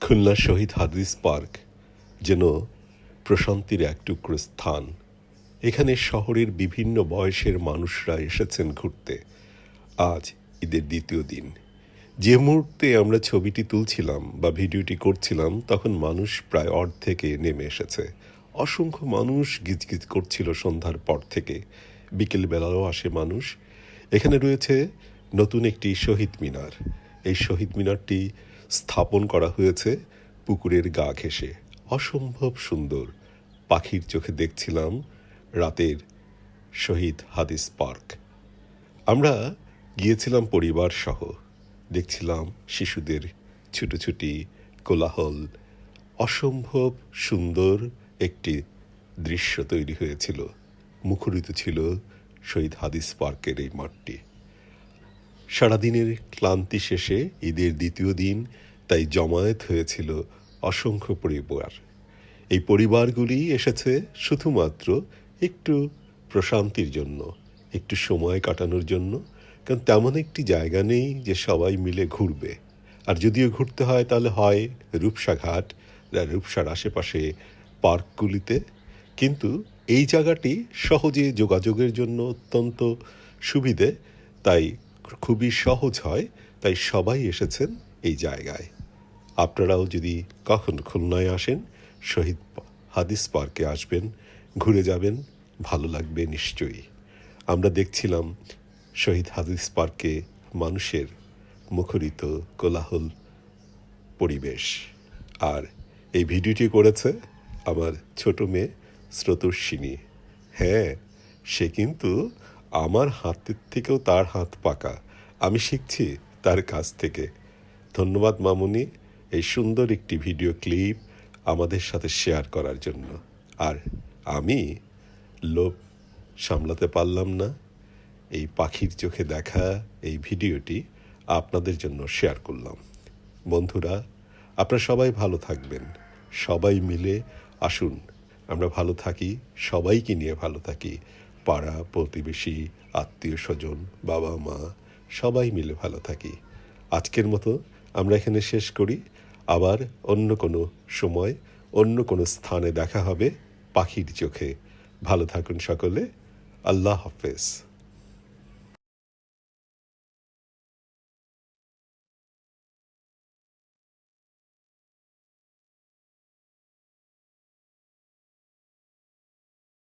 খুলনা শহীদ হাদিস পার্ক যেন প্রশান্তির এক টুকরো স্থান। এখানে শহরের বিভিন্ন বয়সের মানুষরা এসেছেন ঘুরতে। আজ ঈদের দ্বিতীয় দিন। যে মুহূর্তে আমরা ছবিটি তুলছিলাম বা ভিডিওটি করছিলাম, তখন মানুষ প্রায় অর্ধেকে নেমে এসেছে। অসংখ্য মানুষ গিজগিজ করছিল সন্ধ্যার পর থেকে। বিকেলবেলাও আসে মানুষ। এখানে রয়েছে নতুন একটি শহীদ মিনার। এই শহীদ মিনারটি স্থাপন করা হয়েছে পুকুরের গা ঘেঁষে। অসম্ভব সুন্দর। পাখির চোখে দেখছিলাম রাতের শহীদ হাদিস পার্ক। আমরা গিয়েছিলাম পরিবার সহ। দেখছিলাম শিশুদের ছুটোছুটি, কোলাহল। অসম্ভব সুন্দর একটি দৃশ্য তৈরি হয়েছিল। মুখরিত ছিল শহীদ হাদিস পার্কের এই মাঠটি। সারাদিনের ক্লান্তি শেষে ঈদের দ্বিতীয় দিন, তাই জমায়েত হয়েছিল অসংখ্য পরিবার। এই পরিবারগুলি এসেছে শুধুমাত্র একটু প্রশান্তির জন্য, একটু সময় কাটানোর জন্য, কারণ তেমন একটি জায়গা নেই যে সবাই মিলে ঘুরবে। আর যদিও ঘুরতে হয়, তাহলে হয় রূপসা ঘাট বা রূপসার আশেপাশে পার্কগুলিতে। কিন্তু এই জায়গাটি সহজে যোগাযোগের জন্য অত্যন্ত সুবিধে, তাই খুবই সহজ হয়, তাই সবাই এসেছেন এই জায়গায়। আপনারাও যদি কখন খুলনায় আসেন, শহীদ হাদিস পার্কে আসবেন, ঘুরে যাবেন, ভালো লাগবে নিশ্চয়ই। আমরা দেখছিলাম শহীদ হাদিস পার্কে মানুষের মুখরিত কোলাহল পরিবেশ। আর এই ভিডিওটি করেছে আমার ছোট মেয়ে স্রোতস্বিনী হ্যাঁ সে কিন্তু আমার হাতের থেকেও তার হাত পাকা। আমি শিখছি তার কাছ থেকে। ধন্যবাদ মামুনি এই সুন্দর একটি ভিডিও ক্লিপ আমাদের সাথে শেয়ার করার জন্য। আর আমি লোভ সামলাতে পারলাম না। এই পাখির চোখে দেখা এই ভিডিওটি আপনাদের জন্য শেয়ার করলাম। বন্ধুরা, আপনারা সবাই ভালো থাকবেন। সবাই মিলে আসুন। আমরা ভালো থাকি, সবাইকে নিয়ে ভালো থাকি। পাড়া, প্রতিবেশী, আত্মীয় স্বজন, বাবা মা, সবাই মিলে ভালো থাকি। আজকের মতো আমরা এখানে শেষ করি। আবার অন্য কোনো সময়, অন্য কোনো স্থানে দেখা হবে পাখির চোখে। ভালো থাকুন সকলে। আল্লাহ হাফেজ।